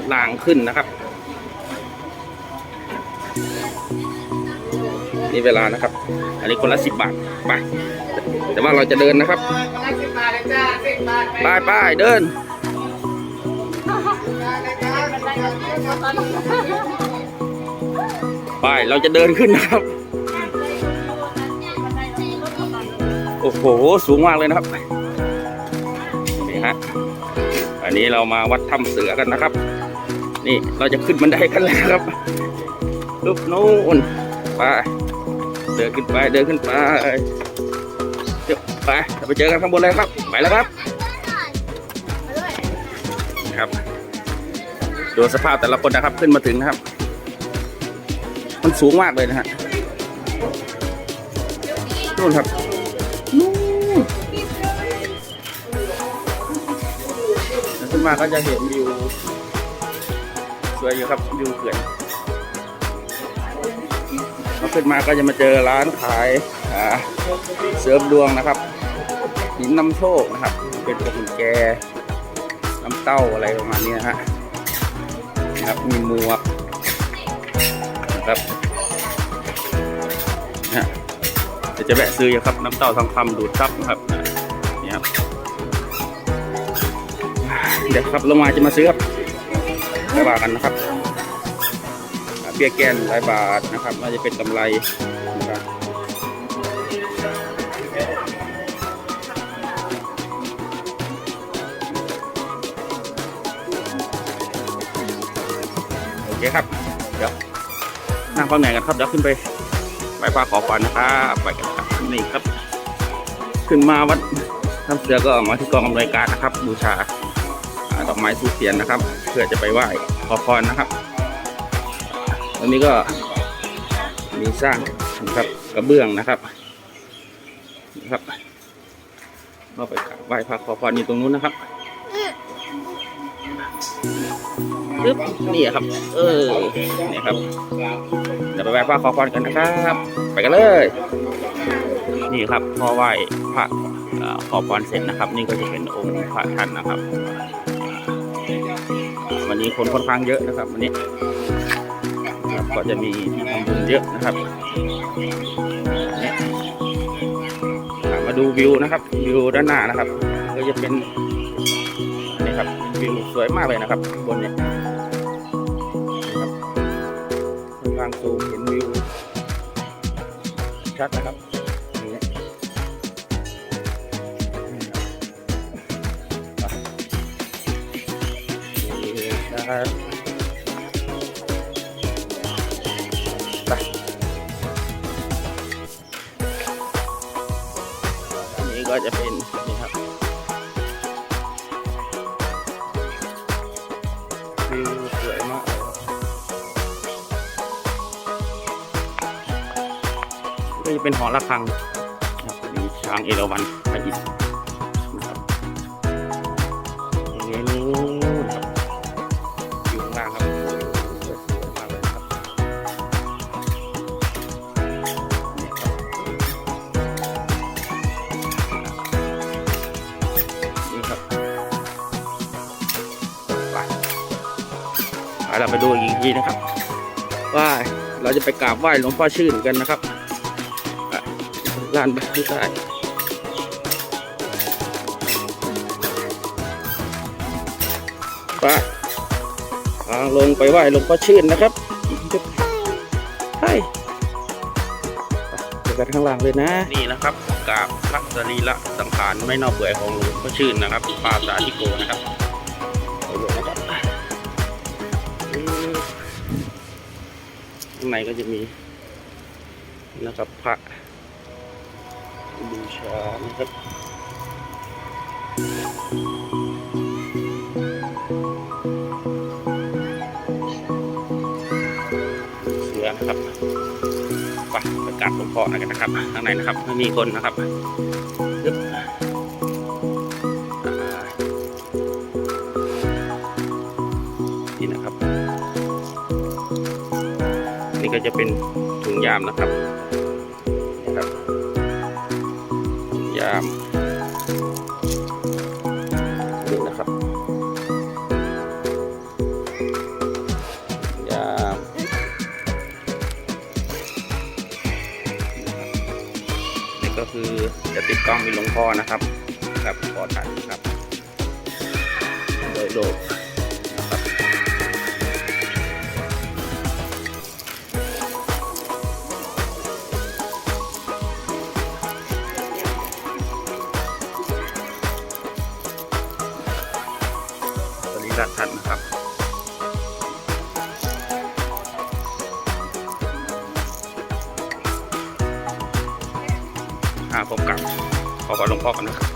ถรางขึ้นนะครับนี่เวลานะครับ อันนี้คนละสิบบาทไปแต่ว่าเราจะเดินนะครับไปไปเดินไปเราจะเดินขึ้นนะครับ โอ้โห สูงมากเลยนะครับนี่ฮะอันนี้เรามาวัดถ้ำเสือกันนะครับ นี่เราจะขึ้นบันไดกันแล้วครับลุกนู้นไปเดินขึ้นไปเดินขึ้นไปเดี๋ยวไปไปเจอกันข้างบนเลยครับ ไปแล้วครับนะครับดูสภาพแต่ละคนนะครับขึ้นมาถึงนะครับ มันสูงมากเลยนะฮะนู่นครับนู่นขึ้นมาก็จะเห็นวิว วยอยู่ครับวิวเขื่อนพอขึ้นมาก็จะมาเจอร้านขายเสริมดวงนะครับหินนำโชคนะครับ เป็นพวกแจน้ำเต้าอะไรประมาณนี้นะฮะนะครับมีหมวกนะครับนะฮะเดี๋ยวจะแวะซื้ออยู่ครับน้ำเต้าทองคำดูดซับนะครับนี่ครับเดี๋ยวครับลงมาจะมาซื้อครับ ระบาทกันนะครับเบี้ยแกนหลายบาทนะครับน่าจะเป็นกำไรนะครับโอเคครับ เดี๋ยวนั่งฟังไหนกันครับเดี๋ยวขึ้นไปไหว้พระขอพรนะครับไปกันครับนี่ครับ ขึ้นมาวัดน้ำเสือก็มาที่กองอำนวยการนะครับ บูชาดอกไม้ทูเทียนนะครับ เพื่อจะไปไหว้ ขอพรนะครับตรงนี้ก็มีสร้างนะครับกระเบื้องนะครับนะครับก็ไปกราบไหว้พระขอพรอยู่ตรงนู้นนะครับปึ๊บนี่ครับ เออนี่ครับเดี๋ยวไปไหว้พระขอพรกันนะครับ ไปกันเลย นี่ครับพอไหว้พระขอพรเสร็จนะครับ นี่ก็จะเป็นองค์พระท่านนะครับ วันนี้คนค่อนข้างเยอะนะครับวันนี้ครับก็จะมีที่ทำบุญเยอะนะครับมาดูวิวนะครับวิวด้านหน้านะครับ ก็จะเป็นนี่ครับวิวสวยมากเลยนะครับ บนเนี่ยค่อนข้างสูงเห็นวิวชัดนะครับ นี่ครับไปอันนี้ก็จะเป็นนี่ครับวิวสวยมากเลยครับก็จะเป็นหอระฆังนะครับมีช้างเอราวัณพระอินทร์นะครับอย่างนี้ เราไปดูอีกทีนะครับ ว่าเราจะไปกราบไหว้หลวงพ่อชื่นกันนะครับลานที่ใต้ไปทางลงไปไหว้หลวงพ่อชื่นนะครับใช่เจอกันข้างล่างเลยนะ นี่นะครับกราบพระสรีระสังขารไม่เน่าเปื่อยของหลวงพ่อชื่นนะครับปาสาธิโกนะครับ ในก็จะมีนะครับพระบูชานะครับเสือนะครับไปประกราบหลวงพ่อกันนะครับข้างในนะครับไม่มีคนนะครับ นี่ก็จะเป็นถุงยามนะครับนะครับถุงยามนี่นะครับยามนี่ก็คือจะติดกล้องมีหลวงพ่อนะครับ ครับขอถ่ายครับโดยโดย สวัสดีครับท่านนะครับ อ่าผมกลับขอขอหลวงพ่อกันนะครับ